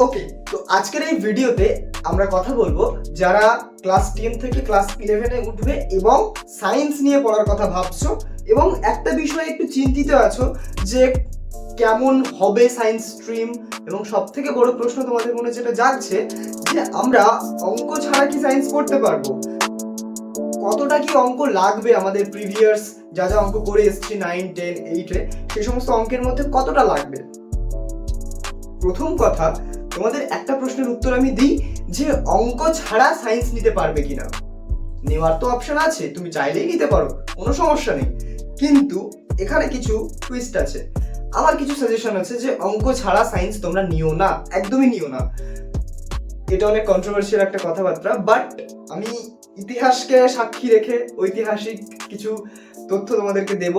ওকে তো আজকের এই ভিডিওতে আমরা কথা বলব যারা ক্লাস টেন থেকে ক্লাস ইলেভেনে উঠবে এবং সায়েন্স নিয়ে পড়ার কথা ভাবছ এবং একটা বিষয়ে একটু চিন্তিত আছো যে কেমন হবে সায়েন্স স্ট্রিম এবং সব থেকে বড় প্রশ্ন তোমাদের মনে যেটা জাগছে যে আমরা অঙ্ক ছাড়া কি সায়েন্স করতে পারব? কতটা কি অঙ্ক লাগবে আমাদের প্রিভিয়াস যা যা অঙ্ক করে এসছি নাইন টেন এইটে সেই সমস্ত অঙ্কের মধ্যে কতটা লাগবে? প্রথম কথা তোমাদের একটা প্রশ্নের উত্তর আমি দিই যে অঙ্ক ছাড়া সায়েন্স নিতে পারবে কিনা। নেওয়ার তো অপশন আছে, তুমি চাইলেই নিতে পারো, কোনো সমস্যা নেই। কিন্তু এখানে কিছু টুইস্ট আছে। আমার কিছু সাজেশন আছে যে অঙ্ক ছাড়া সায়েন্স তোমরা নিও না, একদমই নিও না। এটা অনেক কন্ট্রোভার্সিয়াল একটা কথাবার্তা বাট আমি ইতিহাসকে সাক্ষী রেখে ঐতিহাসিক কিছু তথ্য তোমাদেরকে দেব।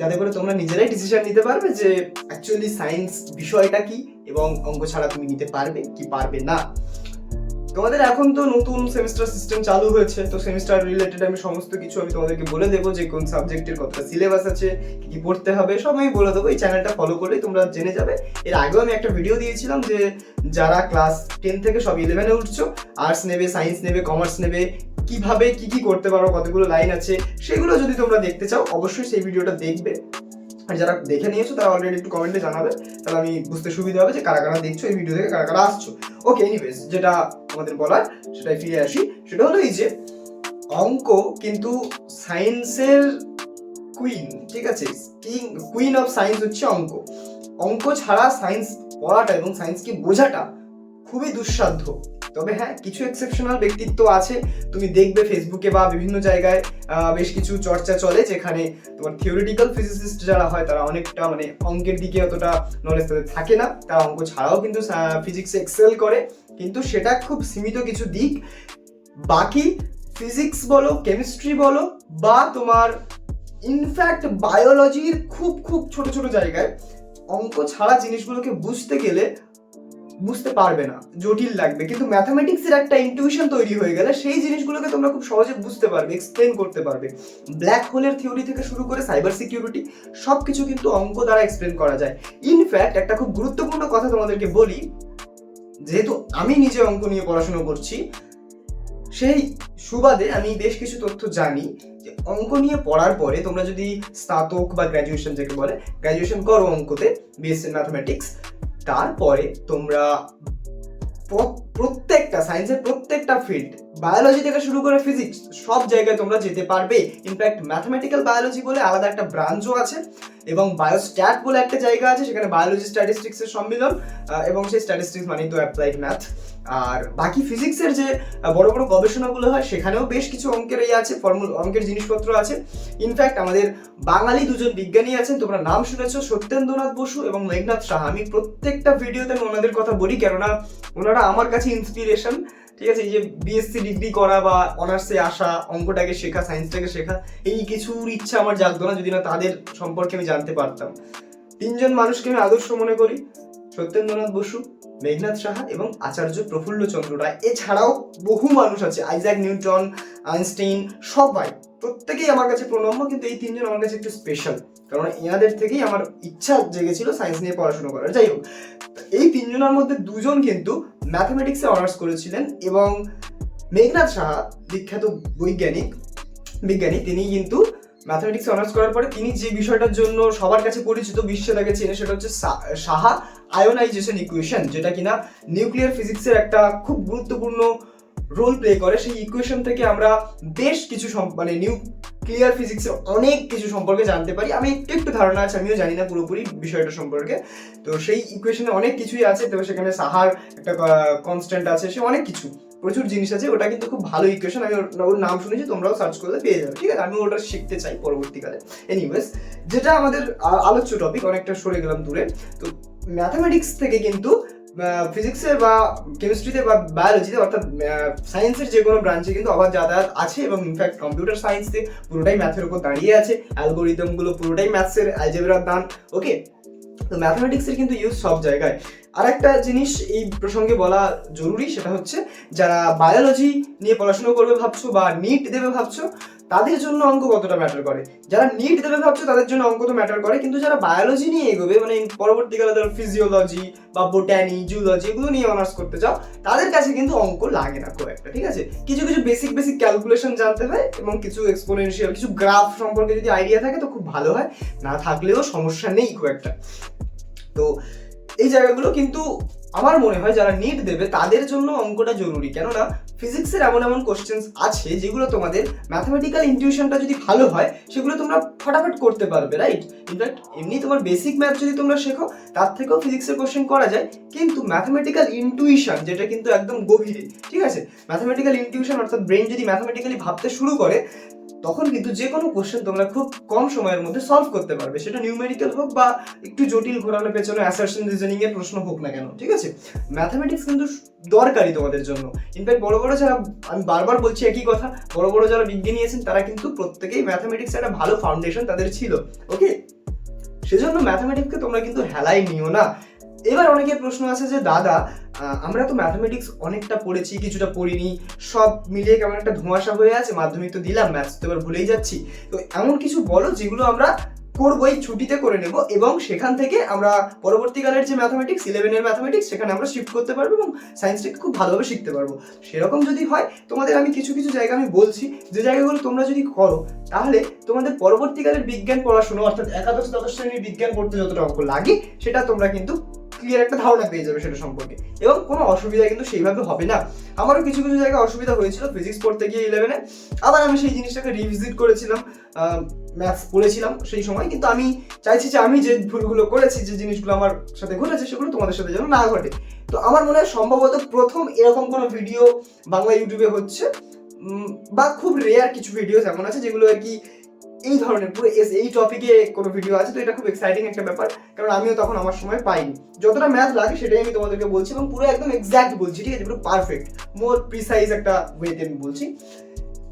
যাতে করে তোমরা নিজেরাই ডিসিশন নিতে পারবে যে অ্যাকচুয়ালি সায়েন্স বিষয়টা কি এবং অঙ্ক ছাড়া তুমি নিতে পারবে কি পারবে না। তোমাদের এখন তো নতুন সেমিস্টার সিস্টেম চালু হয়েছে, তো সেমিস্টার রিলেটেড আমি সমস্ত কিছু আমি তোমাদেরকে বলে দেবো যে কোন সাবজেক্টের কতটা সিলেবাস আছে, কি পড়তে হবে, সব আমি বলে দেবো। এই চ্যানেলটা ফলো করলেই তোমরা জেনে যাবে। এর আগেও আমি একটা ভিডিও দিয়েছিলাম যে যারা ক্লাস টেন থেকে সব ইলেভেনে উঠছো আর্টস নেবে সায়েন্স নেবে কমার্স নেবে কীভাবে, কি কি করতে পারো, কতগুলো লাইন আছে, সেগুলো যদি তোমরা দেখতে চাও, অবশ্যই সেই ভিডিওটা দেখবে। আর যারা দেখে নিয়েছো, তারা অলরেডি একটু কমেন্টে জানাবে। তাহলে আমি বুঝতে সুবিধা হবে যে কারা কারা দেখছ, এই ভিডিও থেকে কারা কারা আসছো। ওকে এনিওয়েজ যেটা আমাদের বলার, সেটাই ফিরে আসি। সেটা হলো এই যে, অঙ্ক কিন্তু সায়েন্সের কুইন ঠিক আছে? কিং কুইন অফ সায়েন্স হচ্ছে অঙ্ক। অঙ্ক ছাড়া সায়েন্স পড়াটা এবং সায়েন্সকে বোঝাটা খুবই দুঃসাধ্য। তবে হ্যাঁ কিছু এক্সেপশনাল ব্যক্তিত্ব আছে। তুমি দেখবে ফেসবুকে বা বিভিন্ন জায়গায় বেশ কিছু চর্চা চলে, যেখানে তোমার থিওরিটিক্যাল ফিজিসিস্ট যারা হয়, তারা অনেকটা মানে অঙ্কের দিকে অতটা নলেজ তাদের থাকে না। তারা অঙ্ক ছাড়াও কিন্তু ফিজিক্সে এক্সেল করে। কিন্তু সেটা খুব সীমিত কিছু দিক। বাকি ফিজিক্স বলো কেমিস্ট্রি বলো, বা তোমার ইনফ্যাক্ট বায়োলজির খুব খুব ছোট ছোট জায়গায়, অঙ্ক ছাড়া জিনিসগুলোকে বুঝতে গেলে বুঝতে পারবে না, জটিল লাগবে। কিন্তু ম্যাথামেটিক্সের একটা ইনটিউশন তৈরি হয়ে গেলে সেই জিনিসগুলোকে তোমরা খুব সহজে বুঝতে পারবে এক্সপ্লেন করতে পারবে। ব্ল্যাক হোলের থিওরি থেকে শুরু করে সাইবার সিকিউরিটি সব কিছু কিন্তু অঙ্ক দ্বারা এক্সপ্লেন করা যায়। ইনফ্যাক্ট একটা খুব গুরুত্বপূর্ণ কথা তোমাদেরকে বলি, যেহেতু আমি নিজে অঙ্ক নিয়ে পড়াশোনা করছি, সেই সুবাদে আমি বেশ কিছু তথ্য জানি যে অঙ্ক নিয়ে পড়ার পরে তোমরা যদি স্নাতক বা গ্র্যাজুয়েশন যাকে বলে গ্র্যাজুয়েশন করো অঙ্কতে বিএসসি ম্যাথমেটিক্স তারপরে তোমরা প্রত্যেকটা সায়েন্সের প্রত্যেকটা ফিল্ড বায়োলজি থেকে শুরু করে ফিজিক্স সব জায়গায় তোমরা যেতে পারবে। ইনফ্যাক্ট ম্যাথমেটিক্যাল বায়োলজি বলে আলাদা একটা ব্রাঞ্চও আছে এবং বায়োস্ট্যাট বলে একটা জায়গা আছে, সেখানে বায়োলজি স্ট্যাটিস্টিক্সের সম্মিলন এবং সেই স্ট্যাটিস্টিক্স মানেই তো অ্যাপ্লাইড ম্যাথ আর বাকি ফিজিক্সের যে বড় বড় গবেষণাগুলো হয়, সেখানেও বেশ কিছু অঙ্কের এই আছে ফর্মুল অঙ্কের জিনিসপত্র আছে। ইনফ্যাক্ট আমাদের বাঙালি দুজন বিজ্ঞানী আছেন, তোমরা নাম শুনেছো সত্যেন্দ্রনাথ বসু এবং মেঘনাথ সাহা। আমি প্রত্যেকটা ভিডিওতে আমি ওনাদের কথা বলি, কেননা ওনারা আমার কাছে ইন্সপিরেশন ঠিক আছে, এই যে বিএসসি ডিগ্রি করা বা অনার্সে আসা, অঙ্কটাকে শেখা সায়েন্সটাকে শেখা, এই কিছুর ইচ্ছা আমার জাগতো না যদি না তাদের সম্পর্কে আমি জানতে পারতাম। তিনজন মানুষকে আমি আদর্শ মনে করি, সত্যেন্দ্রনাথ বসু, মেঘনাথ সাহা এবং আচার্য প্রফুল্ল চন্দ্র রায়। এছাড়াও বহু মানুষ আছে, আইজাক নিউটন, আইনস্টাইন, সবাই। প্রত্যেকেই আমার কাছে প্রণম্য, কিন্তু এই তিনজন আমার কাছে একটু স্পেশাল কারণ এনাদের থেকেই আমার ইচ্ছা জেগেছিল সায়েন্স নিয়ে পড়াশোনা করার। যাই হোক এই তিনজনের মধ্যে দুজন কিন্তু ম্যাথমেটিক্সে অনার্স করেছিলেন এবং মেঘনাথ সাহা, বিখ্যাত বৈজ্ঞানিক, বিজ্ঞানী, তিনি কিন্তু ম্যাথমেটিক্স অনার্স করার পরে তিনি যে বিষয়টার জন্য সবার কাছে পরিচিত, বিশ্বে তাকে চেনে, সেটা হচ্ছে সাহা আয়োনাইজেশন ইকুয়েশন যেটা কিনা নিউক্লিয়ার ফিজিক্সের একটা খুব গুরুত্বপূর্ণ রোল প্লে করে। সেই ইকুয়েশন থেকে আমরা বেশ কিছু মানে মানে নিউক্লিয়ার ফিজিক্সের অনেক কিছু সম্পর্কে জানতে পারি। আমি একটু একটু ধারণা আছে, আমিও জানি না পুরোপুরি বিষয়টা সম্পর্কে। তো সেই ইকুয়েশনে অনেক কিছুই আছে তবে সেখানে সাহার একটা কনস্ট্যান্ট আছে, সে অনেক কিছু। প্রচুর জিনিস আছে, ওটা কিন্তু খুব ভালো ইকুয়েশন আমি ওর নাম শুনেছি, তোমরাও সার্চ করলে পেয়ে যাবে, ঠিক আছে? আমি ওটা শিখতে চাই পরবর্তীকালে। এনিওয়েজ যেটা আমাদের আলোচ্য টপিক অনেকটা সরে গেলাম দূরে। তো ম্যাথামেটিক্স থেকে কিন্তু ফিজিক্সে বা কেমিস্ট্রিতে বা বায়োলজিতে অর্থাৎ সায়েন্সের যে কোনো ব্রাঞ্চে কিন্তু আবার যাতায়াত আছে এবং ইনফ্যাক্ট কম্পিউটার সায়েন্সে পুরোটাই ম্যাথের উপর দাঁড়িয়ে আছে। অ্যালগোরিদমগুলো পুরোটাই ম্যাথসের অ্যালজেব্রার দান ওকে তো ম্যাথমেটিক্সের কিন্তু ইউজ সব জায়গায়। আর একটা জিনিস এই প্রসঙ্গে বলা জরুরি সেটা হচ্ছে, যারা বায়োলজি নিয়ে পড়াশোনা করবে ভাবছ বা নিট দেবে ভাবছ তাদের জন্য অঙ্ক কতটা ম্যাটার করে? যারা নিট দেবে ভাবছ, তাদের জন্য অঙ্ক তো ম্যাটার করে। কিন্তু যারা বায়োলজি নিয়ে এগোবে মানে পরবর্তীকালে ধরো ফিজিওলজি বা বোটানি জুলজি এগুলো নিয়ে অনার্স করতে চাও, তাদের কাছে কিন্তু অঙ্ক লাগে না খুব একটা, ঠিক আছে? কিছু কিছু বেসিক বেসিক ক্যালকুলেশন জানতে হয় এবং কিছু এক্সপোনেনশিয়াল কিছু গ্রাফ সম্পর্কে যদি আইডিয়া থাকে তো খুব ভালো হয়। না থাকলেও সমস্যা নেই খুব একটা। তো এই জায়গাগুলো কিন্তু আমার মনে হয় যারা নিট দেবে, তাদের জন্য অঙ্কটা জরুরি। কেননা ফিজিক্সের এমন এমন কোশ্চেন্স আছে যেগুলো তোমাদের ম্যাথমেটিক্যাল ইনটিউশনটা যদি ভালো হয়, সেগুলো তোমরা ফটাফট করতে পারবে রাইট ইনফ্যাক্ট এমনি তোমার বেসিক ম্যাথ যদি তোমরা শেখো, তার থেকেও ফিজিক্সের কোশ্চেন করা যায়। কিন্তু ম্যাথমেটিক্যাল ইনটিউশন যেটা কিন্তু একদম গভীরে, ঠিক আছে? ম্যাথমেটিক্যাল ইনটিউশন অর্থাৎ ব্রেন যদি ম্যাথমেটিক্যালি ভাবতে শুরু করে তখন কিন্তু যে কোনো কোশ্চেন তোমরা খুব কম সময়ের মধ্যে সলভ করতে পারবে। সেটা নিউমেরিক্যাল হোক বা একটু জটিল ঘোরানো পেছনে অ্যাসারশন রিজনিং এর প্রশ্ন হোক না কেন, ঠিক আছে? ম্যাথমেটিক্স কিন্তু দরকারি তোমাদের জন্য। ইনফ্যাক্ট বড় বড় যারা, আমি বারবার বলছি একই কথা, বড় বড় যারা বিজ্ঞানী আছেন, তারা কিন্তু প্রত্যেকেই ম্যাথমেটিক্স একটা ভালো ফাউন্ডেশন তাদের ছিল ওকে সেজন্য ম্যাথমেটিক্সকে তোমরা কিন্তু হেলাই নিও না। এবার অনেকের প্রশ্ন আছে যে, দাদা আমরা তো ম্যাথমেটিক্স অনেকটা পড়েছি, কিছুটা পড়িনি, সব মিলিয়ে কেমন একটা ধোঁয়াশা হয়ে আছে, মাধ্যমিক তো দিলাম ম্যাথস তো এবার ভুলেই যাচ্ছি। তো এমন কিছু বলো যেগুলো আমরা করব এই ছুটিতে করে নেব এবং সেখান থেকে আমরা পরবর্তীকালের যে ম্যাথমেটিক্স ইলেভেনের ম্যাথমেটিক্স সেখানে আমরা শিফট করতে পারব এবং সায়েন্সটাকে খুব ভালোভাবে শিখতে পারব। সেরকম যদি হয়, তোমাদের আমি কিছু কিছু জায়গা আমি বলছি, যে জায়গাগুলো তোমরা যদি করো, তাহলে তোমাদের পরবর্তীকালের বিজ্ঞান পড়াশোনা, অর্থাৎ একাদশ, দ্বাদশ শ্রেণির বিজ্ঞান পড়তে যতটা অঙ্ক লাগে, সেটা তোমরা কিন্তু ক্লিয়ার একটা ধারণা পেয়ে যাবে সেটা সম্পর্কে। এবং কোনো অসুবিধা কিন্তু সেইভাবে হবে না। আমারও কিছু কিছু জায়গায় অসুবিধা হয়েছিল ফিজিক্স পড়তে গিয়ে ইলেভেনে আবার আমি সেই জিনিসটাকে রিভিজিট করেছিলাম ম্যাথস পড়েছিলাম সেই সময়। কিন্তু আমি চাইছি যে আমি যে ভুলগুলো করেছি, যে জিনিসগুলো আমার সাথে ঘটেছে, সেগুলো তোমাদের সাথে যেন না ঘটে। তো আমার মনে হয় সম্ভবত প্রথম এরকম কোনো ভিডিও বাংলা ইউটিউবে হচ্ছে বা খুব রেয়ার কিছু ভিডিও এমন আছে যেগুলো আর কি এই ধরনের, পুরো এস- এই টপিকে কোনো ভিডিও আছে, তো এটা খুব এক্সাইটিং একটা ব্যাপার, কারণ আমিও তখন আমার সময় পাইনি। যতটা ম্যাথ লাগে সেটাই আমি তোমাদেরকে বলছি এবং পুরো একদম এক্স্যাক্ট বলছি, ঠিক আছে? পুরো পারফেক্ট মোর প্রিসাইজ একটা ওয়েতে আমি বলছি।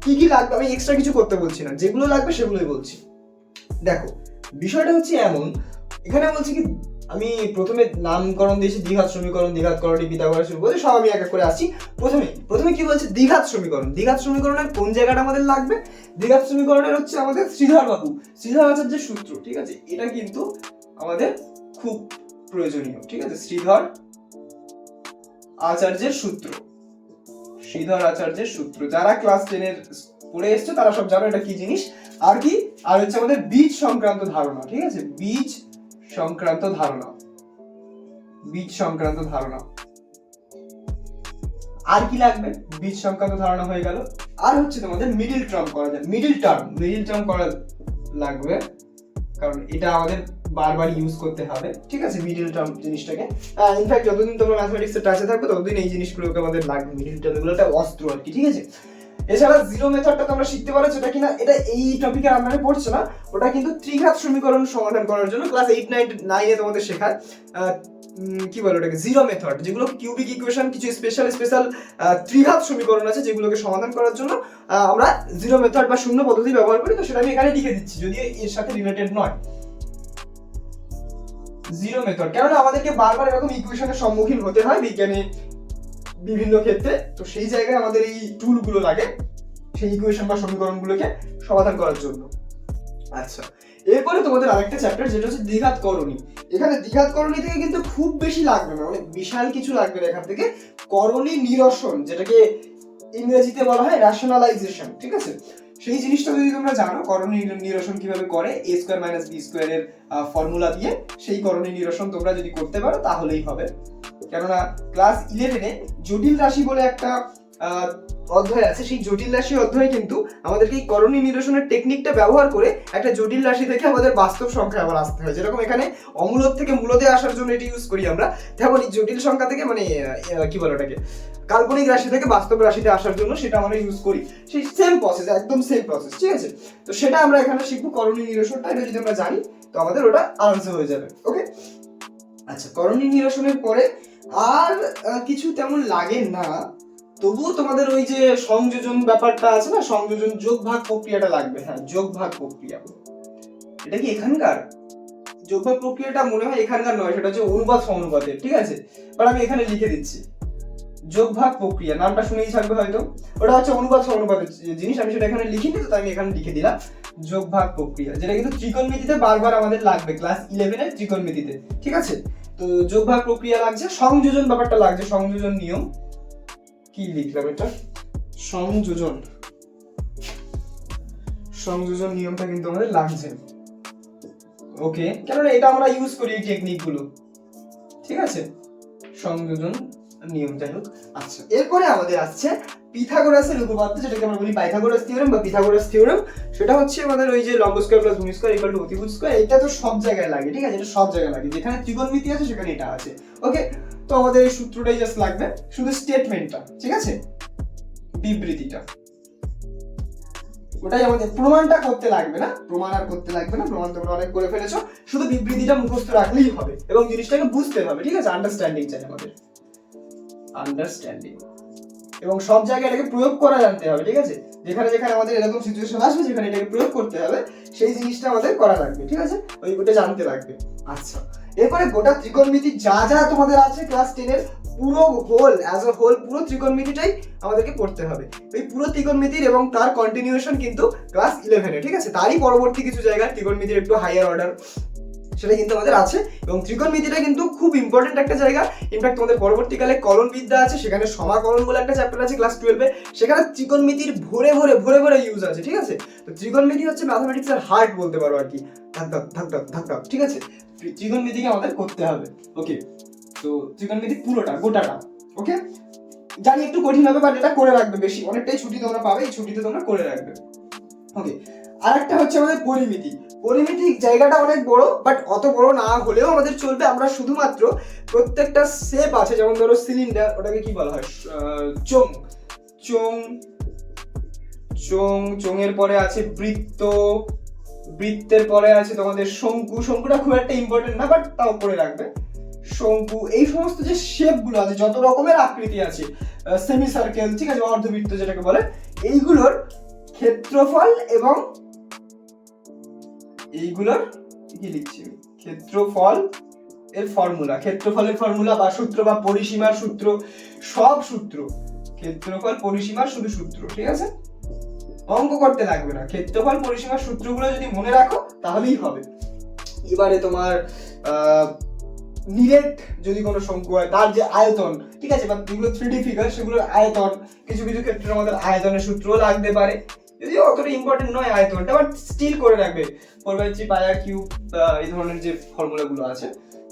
কী কী লাগবে? আমি এক্সট্রা কিছু করতে বলছি না, যেগুলো লাগবে সেগুলোই বলছি। দেখো, বিষয়টা হচ্ছে এমন, এখানে বলছি কি আমি প্রথমে নামকরণ দিয়েছি, দ্বিঘাত সমীকরণ, দ্বিঘাত করণী পিতাগোরাস শুরু করে সব আমি এক এক করে আসছি প্রথমে প্রথমে কি বলছে? দ্বিঘাত সমীকরণ। দ্বিঘাত সমীকরণের কোন জায়গাটা আমাদের লাগবে? দ্বিঘাত সমীকরণের হচ্ছে আমাদের শ্রীধর বাবু শ্রীধর আচার্যের সূত্র, ঠিক আছে? এটা কিন্তু আমাদের খুব প্রয়োজনীয়, ঠিক আছে? শ্রীধর আচার্যের সূত্র। শ্রীধর আচার্যের সূত্র। যারা ক্লাস টেনের পড়ে এসছো, তারা সব জানো এটা কি জিনিস। আর কি? আর হচ্ছে আমাদের বীজ সংক্রান্ত ধারণা, ঠিক আছে? বীজ সংক্রান্ত ধারণা। বীজ সংক্রান্ত ধারণা। আর কি লাগবে? বীজ সংক্রান্ত ধারণা হয়ে গেল। আর হচ্ছে তোমাদের মিডিল টার্ম করা যায় মিডিল টার্ম মিডিল টার্ম করা লাগবে। কারণ এটা আমাদের বারবার ইউজ করতে হবে। ঠিক আছে? মিডিল টার্ম জিনিসটাকে। ইনফ্যাক্ট যতদিন তোমরা ম্যাথমেটিক্সের টাচে থাকবে, ততদিন এই জিনিসগুলোকে আমাদের লাগবে। মিডিল টার্ম এগুলো একটা অস্ত্র আর কি। ঠিক আছে? এছাড়া জিরো মেথডটা তোমরা শিখতে পারো যেটা কিনা, এটা এই টপিকের আন্ডারে পড়ছে না, ওটা কিন্তু ত্রিঘাত সমীকরণ সমাধান করার জন্য ক্লাস এইট নাইন নাইনে তোমাদের শেখায়। কি বলে ওটাকে? জিরো মেথড যেগুলো কিউবিক ইকুয়েশন কিছু স্পেশাল স্পেশাল ত্রিঘাত সমীকরণ আছে যেগুলোকে সমাধান করার জন্য আমরা জিরো মেথড বা শূন্য পদ্ধতি ব্যবহার করি, তো সেটা আমি এখানে লিখে দিচ্ছি, যদিও এর সাথে রিলেটেড নয়। জিরো মেথড কেননা আমাদেরকে বারবার এরকম ইকুয়েশনের সম্মুখীন হতে হয়, বিজ্ঞানে বিভিন্ন ক্ষেত্রে, তো সেই জায়গায় আমাদের এই টুলগুলো লাগে, সেই ইকুয়েশন বা সমীকরণগুলোকে সমাধান করার জন্য। আচ্ছা এরপরে তোমাদের আরেকটা চ্যাপ্টার যেটা হচ্ছে দ্বিঘাত করণী। এখানে দ্বিঘাত করণী থেকে কিন্তু খুব বেশি লাগবে না মানে বিশাল কিছু লাগবে না এখান থেকে। করণী নিরসন, যেটাকে ইংরেজিতে বলা হয় র্যাশনালাইজেশন ঠিক আছে? সেই জিনিসটা যদি তোমরা জানো, করণী নিরসন কীভাবে করে এ স্কোয়ার মাইনাস বি স্কোয়ারের ফর্মুলা দিয়ে, সেই করণী নিরসন তোমরা যদি করতে পারো, তাহলেই হবে। কেননা ক্লাস ইলেভেনে জটিল রাশি বলে একটা অধ্যায় আছে। সেই জটিল রাশি অধ্যায়ে কিন্তু আমাদেরকে এই করণী নিরসনের টেকনিকটা ব্যবহার করে একটা জটিল রাশি থেকে আমাদের বাস্তব সংখ্যা আবার আসতে হয়। যেরকম এখানে অমূলত থেকে মূলতে আসার জন্য এটি ইউজ করি আমরা। তেমন এই জটিল সংখ্যা থেকে মানে কি বলে ওটাকে? কাল্পনিক রাশি থেকে বাস্তব রাশিতে আসার জন্য সেটা আমরা ইউজ করি। সেই সেম প্রসেস একদম সেম প্রসেস ঠিক আছে? তো সেটা আমরা এখানে শিখব করণী নিরসনটা। এটা যদি আমরা জানি, তো আমাদের ওটা আনসার হয়ে যাবে ওকে আচ্ছা করণী নিরসনের পরে আর কিছু তেমন লাগে না। তবুও তোমাদের ওই যে সংযোজন ব্যাপারটা আছে না, সংযোজন যোগ ভাগ প্রক্রিয়াটা লাগবে। হ্যাঁ যোগ ভাগ প্রক্রিয়া। এটা কি এখানকার? যোগ ভাগ প্রক্রিয়াটা মনে হয় এখানকার নয়, সেটা হচ্ছে অনুবাদ সমানুপাতের ঠিক আছে? বাট আমি এখানে লিখে দিচ্ছি। যোগ ভাগ প্রক্রিয়া, নামটা শুনেই থাকবে হয়তো। ওটা হচ্ছে অনুপাত সমানুপাতের জিনিস, আমি সেটা এখানে লিখিনি, তো আমি এখানে লিখে দিলাম। যোগ ভাগ প্রক্রিয়া, যেটা কিন্তু ত্রিকোণমিতিতে বারবার আমাদের লাগবে ক্লাস ইলেভেনের ত্রিকোণমিতিতে, ঠিক আছে? তো যোগ ভাগ প্রক্রিয়া লাগছে, সংযোজন ব্যাপারটা লাগছে, সংযোজন নিয়ম কি লিখলাম এটা? সংযোজন সংযোজন নিয়মটা কিন্তু আমাদের লাগছে। ওকে কেননা এটা আমরা ইউজ করি এই টেকনিকগুলো ঠিক আছে? সংযোজন নিয়ম যাই হোক আচ্ছা এরপরে আমাদের আসছে পিথাগোরাসের উপপাদ্য, যেটাকে আমরা বলি পাইথাগোরাস থিওরেম বা পিথাগোরাস থিওরেম, সেটা হচ্ছে আমাদের ওই যে লম্ব স্কয়ার প্লাস ভূমি স্কয়ার ইকুয়াল টু অতিভুজ স্কয়ার এটা তো সব জায়গায় লাগে, ঠিক আছে? এটা সব জায়গায় লাগে। যেখানে ত্রিকোণমিতি আছে, সেখানে এটা আছে। ওকে তো আমাদের এই সূত্রটাই জাস্ট লাগবে, শুধু স্টেটমেন্টটা ঠিক আছে? বিবৃতিটা। ওটাই আমাদের প্রমাণটা করতে লাগবে না? প্রমাণ আর করতে লাগবে না, প্রমাণ তোমরা অনেক করে ফেলেছো। শুধু বিবৃতিটা মুখস্থ রাখলেই হবে এবং জিনিসটাকে বুঝতে হবে, ঠিক আছে? আন্ডারস্ট্যান্ডিং চাই আমাদের। আন্ডারস্ট্যান্ডিং এবং সব জায়গায় এটাকে প্রয়োগ করা জানতে হবে, ঠিক আছে? যেখানে যেখানে আমাদের এরকম সিচুয়েশন আসবে যেখানে এটাকে প্রয়োগ করতে হবে, সেই জিনিসটা আমাদের করা লাগবে, ঠিক আছে? ওই ওটা জানতে লাগবে। আচ্ছা এরপরে গোটা ত্রিকোণমিতি যা যা তোমাদের আছে ক্লাস টেনের পুরো হোল অ্যাজ আ হোল পুরো ত্রিকোণমিতিটাই আমাদেরকে পড়তে হবে। এই পুরো ত্রিকোণমিতির এবং তার কন্টিনিউশন কিন্তু ক্লাস ইলেভেনে ঠিক আছে? তারই পরবর্তী কিছু জায়গায় ত্রিকোণমিতির একটু হাইয়ার অর্ডার সেটা কিন্তু আমাদের আছে এবং ত্রিকোণমিতিটা কিন্তু খুব ইম্পর্টেন্ট একটা জায়গা। ইনফ্যাক্ট তোমাদের পরবর্তীকালে কলন বিদ্যা আছে, সেখানে সমাকলন বলে একটা চ্যাপ্টার আছে ক্লাস টুয়েলভে সেখানে ত্রিকোণমিতির ভরে ভরে ভরে ভরে ইউজ আছে, ঠিক আছে? তো ত্রিকোণমিতি হচ্ছে ম্যাথমেটিক্সের হার্ট বলতে পারো আর কি। ধাক ধাক ধাক ধাক ধাক ধাক ঠিক আছে? ত্রিকোণমিতিকে আমাদের করতে হবে। ওকে তো ত্রিকোণমিতি পুরোটা, গোটাটা ওকে জানি একটু কঠিন হবে বাট এটা করে রাখবে বেশি। অনেকটাই ছুটি তোমরা পাবে, এই ছুটিতে তোমরা করে রাখবে। ওকে আর একটা হচ্ছে আমাদের পরিমিতি। পরিমিতি জায়গাটা অনেক বড় বাট অত বড় না হলেও আমাদের চলবে। আমরা শুধুমাত্র প্রত্যেকটা শেপ আছে, যেমন ধরো সিলিন্ডার ওটাকে কি বলা হয়? চোং চোং চোং চোঙের পরে আছে বৃত্ত। বৃত্তের পরে আছে তোমাদের শঙ্কু। শঙ্কুটা খুব একটা ইম্পর্টেন্ট না বাট তাও করে রাখবে। শঙ্কু, এই সমস্ত যে শেপগুলো আছে, যত রকমের আকৃতি আছে সেমি সার্কেল ঠিক আছে, অর্ধবৃত্ত যেটাকে বলে, এইগুলোর ক্ষেত্রফল এবং এইগুলোর কি লিখছি? ক্ষেত্রফল এর ফর্মুলা ক্ষেত্রফলের ফর্মুলা বা সূত্র বা পরিসীমার সূত্র, সব সূত্র। ক্ষেত্রফল পরিসীমার শুধু সূত্র, ঠিক আছে? অঙ্ক করতে লাগবে না। ক্ষেত্রফল, পরিসীমার সূত্রগুলো যদি মনে রাখো, তাহলেই হবে। এবারে তোমার নিরেট যদি কোনো শঙ্কু হয়, তার যে আয়তন, ঠিক আছে? বা যেগুলো থ্রি ডি ফিগার সেগুলোর আয়তন, কিছু কিছু ক্ষেত্রে আমাদের আয়তনের সূত্রও লাগতে পারে। যদিও অতটা ইম্পর্টেন্ট নয় আয়তনটা বাট স্টিল করে রাখবে। ফোর বাই থ্রি পায়া কিউব এই ধরনের যে ফর্মুলাগুলো আছে,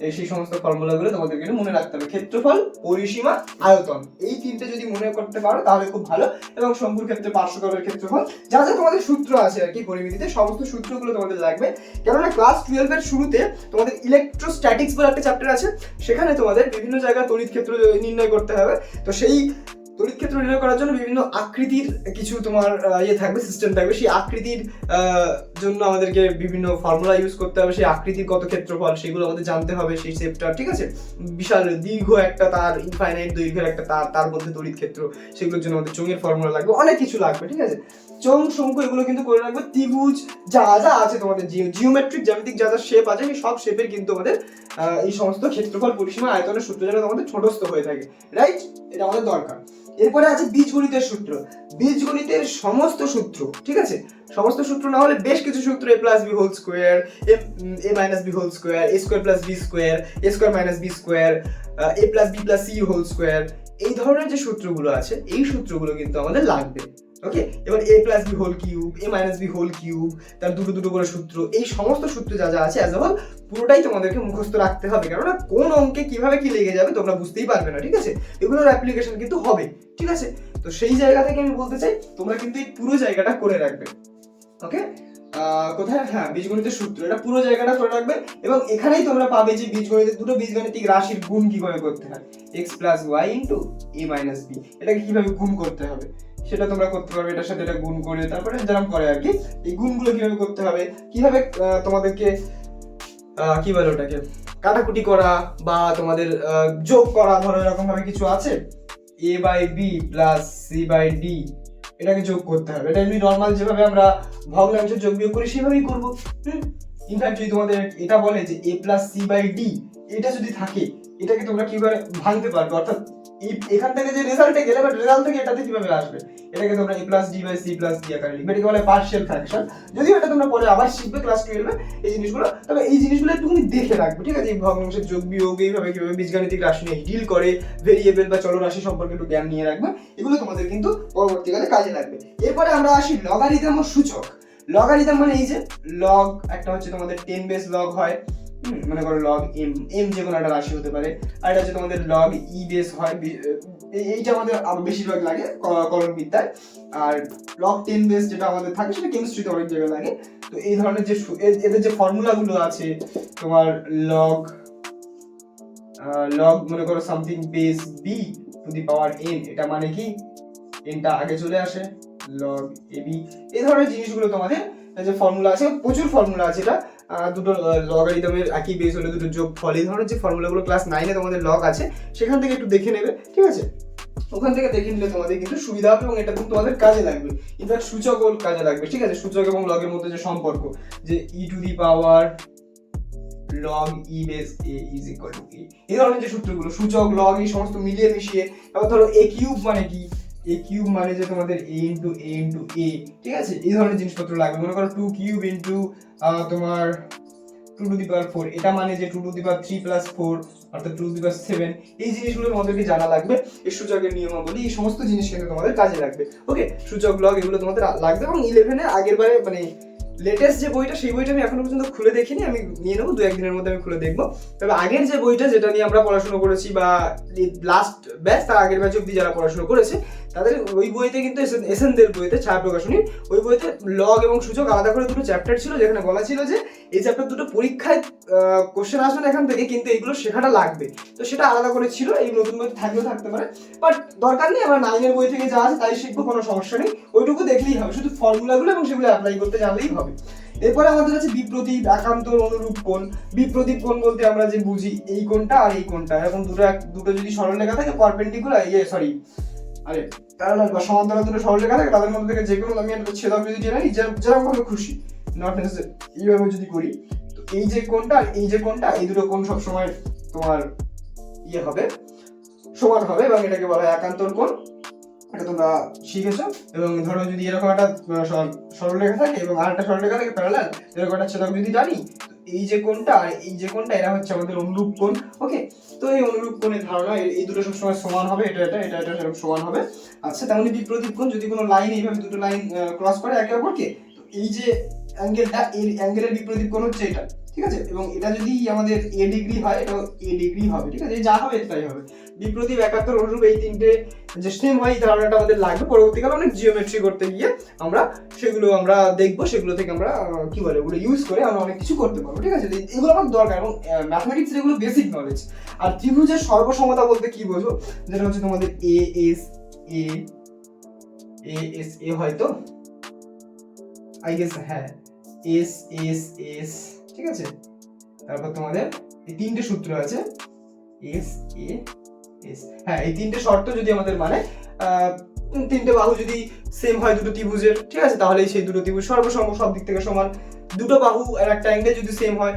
এই সেই সমস্ত ফর্মুলাগুলো তোমাদেরকে মনে রাখতে হবে। ক্ষেত্রফল, পরিসীমা, আয়তন, এই তিনটে যদি মনে করতে পারো তাহলে খুব ভালো। এবং শঙ্কুর ক্ষেত্রে পার্শ্বকরের ক্ষেত্রফল, যা যা তোমাদের সূত্র আছে আর কি পরিমিতিতে, সমস্ত সূত্রগুলো তোমাদের লাগবে। কেননা ক্লাস টুয়েলভের শুরুতে তোমাদের ইলেকট্রোস্ট্যাটিক্স বলে একটা চ্যাপ্টার আছে, সেখানে তোমাদের বিভিন্ন জায়গায় তড়িৎ ক্ষেত্র নির্ণয় করতে হবে। তো সেই তড়িৎ ক্ষেত্র নির্ণয় করার জন্য বিভিন্ন আকৃতির কিছু তোমার ইয়ে থাকবে সিস্টেম থাকবে। সেই আকৃতির জন্য আমাদেরকে বিভিন্ন ফর্মুলা ইউজ করতে হবে। সেই আকৃতির কত ক্ষেত্রফল সেগুলো আমাদের জানতে হবে সেই শেপটা ঠিক আছে? বিশাল দীর্ঘ একটা তার ইনফাইনাইট দৈর্ঘ্যের একটা তার তার মধ্যে তড়িৎ ক্ষেত্র সেগুলোর জন্য আমাদের চোঙের ফর্মুলা লাগবে। অনেক কিছু লাগবে, ঠিক আছে? চোং শঙ্কু, এগুলো কিন্তু করে রাখবে। ত্রিভুজ, যা যা আছে তোমাদের জিও জিওমেট্রিক জ্যামিতিক যা যা শেপ আছে, সেই সব শেপের কিন্তু আমাদের এই সমস্ত ক্ষেত্রফল পরিসীমা আয়তনের সূত্র যেন আমাদের ছোটস্থ হয়ে থাকে। রাইট এটা আমাদের দরকার। এরপরে আছে বীজগণিতের সূত্র। বীজগণিতের সমস্ত সূত্র, ঠিক আছে? সমস্ত সূত্র না হলে বেশ কিছু সূত্র A plus B whole square A minus B whole square A square plus B square A square minus B square A plus B plus C whole square এই ধরনের যে সূত্রগুলো আছে, এই সূত্রগুলো কিন্তু আমাদের লাগবে। ওকে এবার A plus B whole cube A minus B whole cube তার দুটো দুটো করে সূত্র, এই সমস্ত সূত্র যা যা আছে অ্যাজ অল পুরোটাই তোমাদেরকে মুখস্থ রাখতে হবে। কেননা কোন অঙ্কে কীভাবে কি লেগে যাবে তোমরা বুঝতেই পারবে না, ঠিক আছে? এগুলোর অ্যাপ্লিকেশন কিন্তু হবে, ঠিক আছে? তো সেই জায়গা থেকে আমি বলতে চাই, তোমরা কিন্তু এই পুরো জায়গাটা করে রাখবে। ওকে কোথায়? হ্যাঁ বীজগণিতের সূত্র। এটা পুরো জায়গাটা করে রাখবে এবং এখানেই তোমরা পাবে যে বীজগণিতের দুটো বীজগণিতিক রাশির গুণ কীভাবে করতে হয়। X plus Y into A minus B এটাকে কীভাবে গুণ করতে হবে? সেটা তোমরা করতে পারবে, এটার সাথে এটা গুণ করে তারপরে যেরকম করে আর কি। এই গুণগুলো কীভাবে করতে হবে, কীভাবে তোমাদেরকে কি বলে ওটাকে, কাটাকুটি করা বা তোমাদের যোগ করা, ধরো এরকম ভাবে কিছু আছে? A by B plus C by D এটাকে যোগ করতে হবে। এটা এমনি নর্মাল যেভাবে আমরা ভগ্নাংশের যোগ বিয়োগ করি সেভাবেই করব ইনফ্যাক্ট যদি তোমাদের এটা বলে যে A plus C by D এটা যদি থাকে, এটাকে তোমরা কীভাবে ভাঙতে পারবে, অর্থাৎ এখান থেকে যে রেজাল্টে গেলে বাট রেজাল্ট থেকে এটাতে কীভাবে আসবে? এটাকে তোমরা A plus D by C plus D আকারে লিখবে। এটাকে বলে পার্শিয়াল ফ্র্যাকশন যদিও এটা তোমরা পরে আবার শিখবে ক্লাস টুয়েলভে এই জিনিসগুলো। তবে এই জিনিসগুলো একটুখানি দেখে রাখবে, ঠিক আছে? এই ভগ্নাংশের যোগ বিয়োগ, এইভাবে কীভাবে বীজগাণিতিক রাশি নিয়ে ডিল করে ভেরিয়েবল বা চলরাশি সম্পর্কে একটু জ্ঞান নিয়ে রাখবে। এগুলো তোমাদের কিন্তু পরবর্তীকালে কাজে লাগবে। এরপরে আমরা আসি লগারিদম ও সূচক। লগারিদম মানে এই যে লগ একটা হচ্ছে তোমাদের টেন বেস লগ হয়। মনে করো লগ এম এম যে কোনো একটা রাশি হতে পারে। আর এটা হচ্ছে তোমাদের লগ ই বেস হয় এইটা আমাদের আরও বেশিরভাগ লাগে, ক- কলম বিদ্যায়। আর লগ টেন বেস যেটা আমাদের থাকে, সেটা কেমিস্ট্রিতে অনেক জায়গায় লাগে। তো এই ধরনের যে এদের যে ফর্মুলাগুলো আছে, তোমার লগ লগ মনে করো something base B to the power N এটা মানে কি? এনটা আগে চলে আসে লগ এ বি এই ধরনের জিনিসগুলো তোমাদের যে ফর্মুলা আছে, প্রচুর ফর্মুলা আছে এটা। দুটো লগারিদমের একই বেস হলে দুটো যোগ ফল। এই ধরনের যে ফর্মুলাগুলো ক্লাস নাইনে তোমাদের লগ আছে, সেখান থেকে একটু দেখে নেবে, ঠিক আছে? ওখান থেকে দেখে নিলে তোমাদের কিন্তু সুবিধা হবে এবং এটা কিন্তু তোমাদের কাজে লাগবে। ইনফ্যাক্ট সূচকও কাজে লাগবে, ঠিক আছে? সূচক এবং লগের মধ্যে যে সম্পর্ক, যে E to the power log E base A is equal to এই ধরনের যে সূত্রগুলো, সূচক লগ এই সমস্ত মিলিয়ে মিশিয়ে তারপর ধরো এ কিউব মানে কি? এ কিউব মানে যে তোমাদের এ ইন্টু এ ইন্টু এ ঠিক আছে? এই ধরনের জিনিসপত্র লাগবে। মনে করো টু কিউব ইন্টু তোমার two to the power four এটা মানে যে two to the power three plus four অর্থাৎ two to the power seven এই জিনিসগুলো তোমাদেরকে জানা লাগবে। এই সূচকের নিয়মাবলী, এই সমস্ত জিনিস কিন্তু তোমাদের কাজে লাগবে। ওকে সূচক এগুলো তোমাদের লাগবে এবং ইলেভেনে আগের বারে মানে লেটেস্ট যে বইটা, সেই বইটা আমি এখনও পর্যন্ত খুলে দেখিনি। আমি নিয়ে নেব দু একদিনের মধ্যে আমি খুলে দেখব। তবে আগের যে বইটা, যেটা নিয়ে আমরা পড়াশোনা করেছি বা লাস্ট ব্যাচ তার আগের ব্যাচ অব্দি যারা পড়াশোনা করেছে তাদের ওই বইতে কিন্তু এসেন- এসেনদের বইতে ছায়া প্রকাশনী, ওই বইতে লগ এবং সূচক আলাদা করে দুটো চ্যাপ্টার ছিল, যেখানে বলা ছিল যে এই চ্যাপ্টার দুটো পরীক্ষায় কোশ্চেন আসবে না এখান থেকে, কিন্তু এইগুলো শেখাটা লাগবে। তো সেটা আলাদা করে ছিল, এই নতুন বই থাকলেও থাকতে পারে। বাট দরকার নেই আমরা নাইনের বই থেকে যা আছে তাই শিখব, কোনো সমস্যা নেই। ওইটুকু দেখলেই হবে, শুধু ফর্মুলাগুলো এবং সেগুলো অ্যাপ্লাই করতে জানলেই হবে। এরপরে আমাদের আছে বিপ্রতীপ একান্ত অনুরূপ কোণ। বিপ্রতীপ কোণ বলতে আমরা যে বুঝি, এই কোণটা আর এই কোণটা। এরকম দুটো দুটো যদি সরলরেখা থাকে পারপেন্ডিকুলার ইয়ে সরি আরে সমান্তরাল দুটো সরলরেখা থাকে, তাদের মধ্যে থেকে যে কোনো আমি একটা ছেদক যদি নিই খুশি। নট এইভাবে যদি করি, তো এই যে আর এই যে কোণটা, এই দুটো কোণ সবসময় তোমার ইয়ে হবে, সমান হবে, এবং এটাকে বলা হয় একান্তর কোণ। এটা তোমরা শিখেছো, এবং ধরো যদি এরকম একটা সরলরেখা থাকে, এবং আর একটা সরলরেখা থাকে প্যারালাল এরকম একটা ছেদক যদি জানি এই যে কোনটা আর এই যে কোনটা এরা হচ্ছে আমাদের অনুরূপ কোণ ওকে তো এই অনুরূপ কোণের ধারণা এই- দুটো সবসময় সমান হবে, এটা এটা এটা এটা সেরকম সমান হবে। আচ্ছা তেমনি বিপরীত কোণ, যদি কোনো লাইন এইভাবে দুটো লাইন ক্রস করে একে অপরকে, তো এই যে অ্যাঙ্গেলটা এই অ্যাঙ্গেলের বিপরীত কোণ হচ্ছে এটা। ঠিক আছে? এবং এটা যদি আমাদের এ ডিগ্রি হয় এটা এ ডিগ্রি হবে, ঠিক আছে? যা হবে, তাই হবে। একাত্তর অনুরূপ এই তিনটে যে সেম হয় আমাদের লাগবে। পরবর্তীকালে অনেক জিওমেট্রি করতে গিয়ে আমরা সেগুলো আমরা দেখব, সেগুলো থেকে আমরা কি বলে ওগুলো ইউজ করে আমরা অনেক কিছু করতে পারব, ঠিক আছে? এগুলো আমার দরকার এবং এগুলো বেসিক নলেজ আর ত্রিভুজের সর্বসমতা বলতে কি বোঝো? যেটা হচ্ছে তোমাদের এ S A A S A হয়তো আই গেস হ্যাঁ। এস এস এস ঠিক আছে? তারপর তোমাদের এই তিনটে সূত্র আছে এস এ এস হ্যাঁ এই তিনটে শর্ত যদি আমাদের মানে তিনটে বাহু যদি সেম হয় দুটো ত্রিভুজের, ঠিক আছে? তাহলে সেই দুটো ত্রিভুজ সর্বসম সব দিক থেকে সমান। দুটো বাহু আর একটা অ্যাঙ্গেল যদি সেম হয়,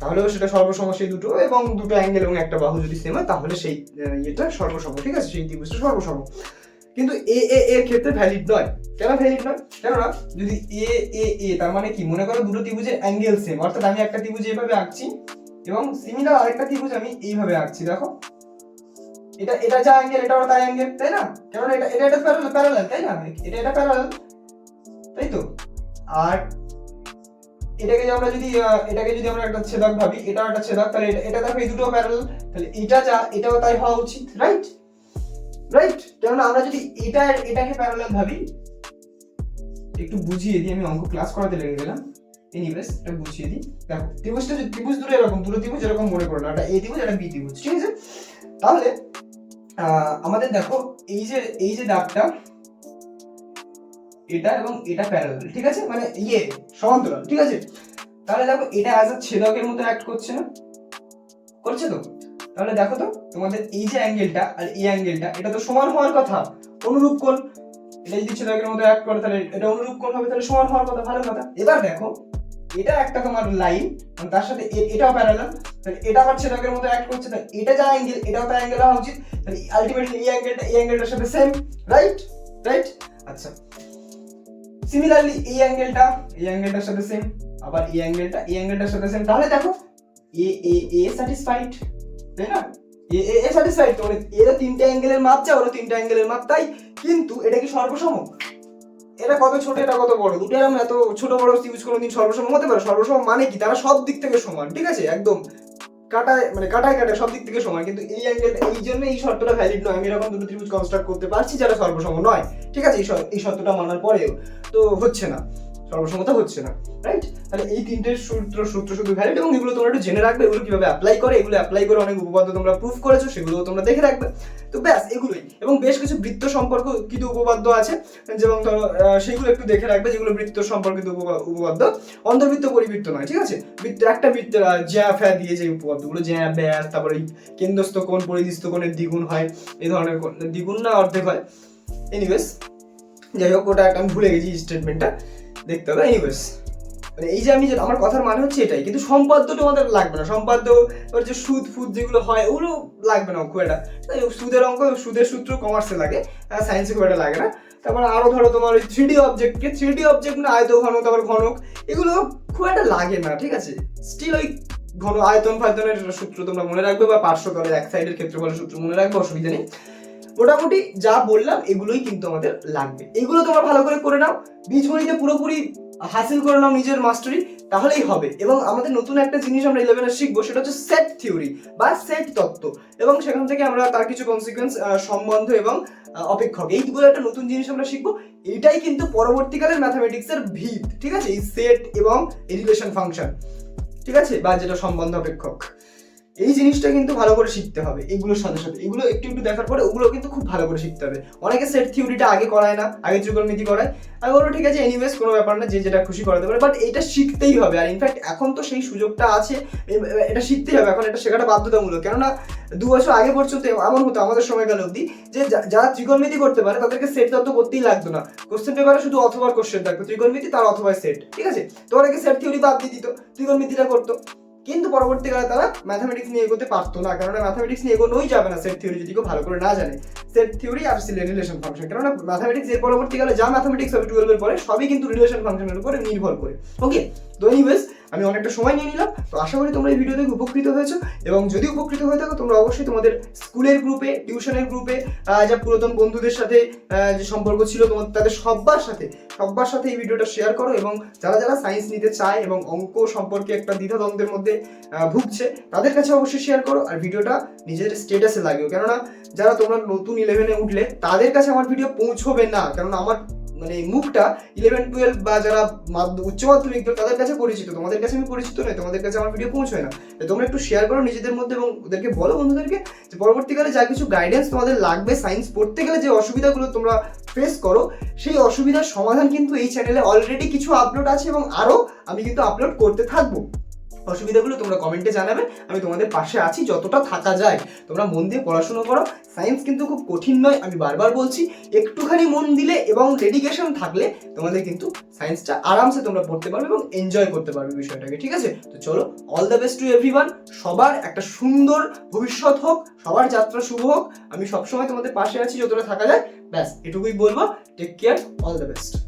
তাহলেও সেটা সর্বসম সেই দুটো এবং দুটো অ্যাঙ্গেল এবং একটা বাহু যদি সেম হয়, তাহলে সেই ইয়েটা সর্বসম, ঠিক আছে? সেই ত্রিভুজটা সর্বসম। কিন্তু এ এ, এর ক্ষেত্রে ভ্যালিড নয়। কেন ভ্যালিড নয়? কেননা যদি এ এ এ, তার মানে কি? মনে করো দুটো ত্রিভুজের অ্যাঙ্গেল সেম অর্থাৎ আমি একটা ত্রিভুজ এইভাবে আঁকছি এবং সিমিলার আরেকটা ত্রিভুজ আমি এইভাবে আঁকছি, দেখো। এটা এটা যা অ্যাঙ্গেল এটা তাই অ্যাঙ্গেল তাই না? কারণ এটা এটা এটা প্যারালাল প্যারালাল তাই না? এটা এটা প্যারালাল তাই তো? আর এটাকে যে আমরা যদি এটাকে যদি আমরা একটা ছেদক ভাবি এটা একটা ছেদক, তাহলে এটা দেখো এই দুটো প্যারালাল তাহলে এটা যা, এটাও তাই হওয়া উচিত রাইট রাইট কারণ আমরা যদি এটা, এটাকে প্যারালাল ভাবি, একটু বুঝিয়ে দিই, আমি অঙ্ক ক্লাস করাতে লেগে গেলাম। এনিওয়েজ এটা বুঝিয়ে দিই। দেখো, ত্রিভুজটা যদি ত্রিভুজ দুটো এরকম দুটো ত্রিভুজ এরকম মনে করো না, এটা এ ত্রিভুজ, এটা বি ত্রিভুজ, ঠিক আছে? তাহলে আমাদের দেখো, এই যে এই যে দাগটা, এটা এবং এটা প্যারালাল ঠিক আছে? মানে ইয়ে সমান্তরাল, ঠিক আছে? তাহলে দেখো, এটা অ্যাজ আ ছেদকের মতো অ্যাক্ট করছে না? করছে তো? তাহলে দেখো তো, তোমাদের এই যে অ্যাঙ্গেলটা আর এই অ্যাঙ্গেলটা এটা তো সমান হওয়ার কথা। অনুরূপ কোণ, এটা যদি ছেদকের মতো অ্যাক্ট করে, তাহলে এটা অনুরূপ কোণ হবে, তাহলে সমান হওয়ার কথা, ভালো কথা। এবার দেখো, এটা একটা তোমার লাইন তার সাথে এটাও প্যারালাল তাহলে এটা আবার ছেদকের মতো অ্যাক্ট করছে, তাহলে এটা যা অ্যাঙ্গেল এটাও তো অ্যাঙ্গেল হওয়া উচিত। তাহলে আলটিমেটলি এই অ্যাঙ্গেলটা এই অ্যাঙ্গেলটার সাথে সেম রাইট রাইট আচ্ছা। সিমিলারলি এই অ্যাঙ্গেলটা এই অ্যাঙ্গেলটার সাথে সেম আবার এই অ্যাঙ্গেলটা এই অ্যাঙ্গেলটার সাথে সেম তাহলে দেখো, এ এ এ স্যাটিসফাইড তাই না? এ স্যাটিসফাইড তো মানে এরও তিনটে অ্যাঙ্গেলের মাপ যা ওরও তিনটে অ্যাঙ্গেলের মাপ কিন্তু এটা কি সর্বসম? এটা কত ছোট, এটা কত বড়? দুটো এরকম এত ছোট, বড় ত্রিভুজ কোনোদিন সর্বসম হতে পারে। সর্বসম মানে কি? তারা সব দিক থেকে সমান, ঠিক আছে? একদম কাটায় মানে কাটায় কাটায় সব দিক থেকে সমান। কিন্তু এই অ্যাঙ্গেল এই জন্য এই শর্তটা ভ্যালিড নয়। আমি এরকম দুটো ত্রিভুজ কনস্ট্রাক্ট করতে পারছি যারা সর্বসম নয়। ঠিক আছে? এই শর্তটা মানার পরেও। তো হচ্ছে না। সর্বসমতা হচ্ছে না রাইট তাহলে এই তিনটে সূত্র সূত্র শুধু ভ্যালিড এবং এগুলো তোমরা একটু জেনে রাখবে, এগুলো কীভাবে অ্যাপ্লাই করে, এগুলো অ্যাপ্লাই করে অনেক উপপাদ্য তোমরা প্রুফ করেছ সেগুলো তোমরা দেখে রাখবে। তো ব্যাস, এগুলোই। এবং বেশ কিছু বৃত্ত সম্পর্ক কিছু উপপাদ্য আছে, যেমন ধরো সেগুলো একটু দেখে রাখবে, যেগুলো বৃত্ত সম্পর্কিত উপপা- উপপাদ্য অন্তর্বৃত্ত পরিবৃত্ত নয়, ঠিক আছে? বৃত্ত, একটা বৃত্ত জ্যা ফ্যা দিয়ে যে উপপাদ্যগুলো জ্যা ব্যাস, তারপরে কেন্দ্রস্থ কোণ পরিদিস্থ কোণের দ্বিগুণ হয়, এই ধরনের দ্বিগুণ না অর্ধেক হয়। এনিওয়েজ যাই হোক, ওটা একটা আমি ভুলে গেছি স্টেটমেন্টটা দেখতে হবে এনিওয়েজ মানে এই যে আমি আমার কথার মানে হচ্ছে এটাই। কিন্তু সম্পাদ্য তোমাদের লাগবে না। সম্পাদ্য ওর যে সুদ ফুদ যেগুলো হয়, ওগুলো লাগবে না খুব একটা। সুদের অঙ্ক, সুদের সূত্র কমার্সে লাগে। সায়েন্সে খুব একটা লাগে না। তারপর আরও ধরো তোমার ওই থ্রি ডি অবজেক্টকে থ্রি ডি অবজেক্ট না আয়ত ঘন তারপর ঘনক, এগুলো খুব একটা লাগে না, ঠিক আছে? স্টিল ওই ঘন আয়তন, ফায়তনের সূত্র তোমরা মনে রাখবে বা পার্শ্বতলের এক সাইডের ক্ষেত্রফলের সূত্র মনে রাখবে, অসুবিধা নেই। মোটামুটি যা বললাম, এগুলোই কিন্তু আমাদের লাগবে। এগুলো তোমরা ভালো করে করে নাও। বীজগণিতে পুরোপুরি হাসিল করে নাও নিজের মাস্টারি, তাহলেই হবে। এবং আমাদের নতুন একটা জিনিস আমরা ইলেভেনে শিখব, সেটা হচ্ছে সেট থিওরি বা সেট তত্ত্ব। এবং সেখান থেকে আমরা তার কিছু কনসিকুয়েন্স সম্বন্ধ এবং অপেক্ষক। এইগুলো একটা নতুন জিনিস আমরা শিখব। এটাই কিন্তু পরবর্তীকালের ম্যাথামেটিক্সের ভিত, ঠিক আছে? এই সেট এবং এডুকেশন ফাংশন ঠিক আছে? বা যেটা সম্বন্ধ অপেক্ষক। এই জিনিসটা কিন্তু ভালো করে শিখতে হবে, এগুলোর সাথে সাথে। এগুলো একটু একটু দেখার পরে ওগুলো কিন্তু খুব ভালো করে শিখতে হবে। অনেকে সেট থিওরিটা আগে করায় না আগে ত্রিকোণমিতি করায়। আমি বলব, ঠিক আছে এনিওয়েজ কোনো ব্যাপার না, যে যেটা খুশি করাতে পারে। বাট এটা শিখতেই হবে। আর ইনফ্যাক্ট এখন তো সেই সুযোগটা আছে এটা শিখতেই হবে। এখন এটা শেখাটা বাধ্যতামূলক। কেননা, দু বছর আগে পর্যন্ত এমন হতো, আমাদের সময়কাল অবধি, যে যারা ত্রিকোণমিতি করতে পারে, তাদেরকে সেট তত্ত্ব করতেই লাগতো না। কোশ্চেন পেপারে শুধু অথবা কোশ্চেন থাকতো। ত্রিকোণমিতি তার অথবা সেট ঠিক আছে? তো অনেকে সেট থিওরি বাদ দিয়ে দিত। ত্রিকোণমিতিটা করতো। কিন্তু পরবর্তীকালে তারা ম্যাথামেটিক্স নিয়ে এগোতে পারতো না কারণ ম্যাথামেটিক্স নিয়ে এগোনোই যাবে না সেট থিওরি যদি কেউ ভালো করে না জানে। সেট থিওরি আর রিলেশন ফাংশন কেননা ম্যাথামেটিক্স এর পরবর্তীকালে যা ম্যাথামেটিক্স হবে টুয়েলভের পরে, সবই কিন্তু রিলেশন ফাংশনের উপরে নির্ভর করে। ওকে তো এনিওয়েজ আমি অনেকটা সময় নিয়ে নিলাম, তো আশা করি তোমরা এই ভিডিও থেকে উপকৃত হয়েছো এবং যদি উপকৃত হয়ে থাকো, তোমরা অবশ্যই তোমাদের স্কুলের গ্রুপে টিউশনের গ্রুপে যা পুরাতন বন্ধুদের সাথে যে সম্পর্ক ছিল তোমার তাদের সব্বার সাথে সব্বার সাথে এই ভিডিওটা শেয়ার করো এবং যারা যারা সায়েন্স নিতে চায় এবং অঙ্ক সম্পর্কে একটা দ্বিধাদ্বন্দ্বের মধ্যে ভুগছে, তাদের কাছে অবশ্যই শেয়ার করো আর ভিডিওটা নিজের স্টেটাসে লাগিও। কেননা, যারা তোমরা নতুন ইলেভেনে উঠলে, তাদের কাছে আমার ভিডিও পৌঁছবে না। কেননা, আমার মানে মুখটা ইলেভেন টুয়েলভ বা যারা উচ্চ মাধ্যমিক তাদের কাছে পরিচিত, তোমাদের কাছে আমি পরিচিত নয়, তোমাদের কাছে আমার ভিডিও পৌঁছয় না। তোমরা একটু শেয়ার করো নিজেদের মধ্যে এবং ওদেরকে বলো বন্ধুদেরকে যে পরবর্তীকালে যা কিছু গাইডেন্স তোমাদের লাগবে সায়েন্স পড়তে গেলে যে অসুবিধাগুলো তোমরা ফেস করো, সেই অসুবিধার সমাধান কিন্তু এই চ্যানেলে অলরেডি কিছু আপলোড আছে এবং আরও আমি কিন্তু আপলোড করতে থাকব। অসুবিধাগুলো তোমরা কমেন্টে জানাবে। আমি তোমাদের পাশে আছি যতটা থাকা যায়। তোমরা মন দিয়ে পড়াশোনা করো। সায়েন্স কিন্তু খুব কঠিন নয়, আমি বারবার বলছি। একটুখানি মন দিলে এবং ডেডিকেশন থাকলে তোমাদের কিন্তু সায়েন্সটা আরামসে তোমরা পড়তে পারবে এবং এনজয় করতে পারবে বিষয়টাকে, ঠিক আছে? তো চলো all the best to everyone সবার একটা সুন্দর ভবিষ্যৎ হোক, সবার যাত্রা শুভ হোক। আমি সবসময় তোমাদের পাশে আছি যতটা থাকা যায়। ব্যাস, এটুকুই বলব। Take care all the best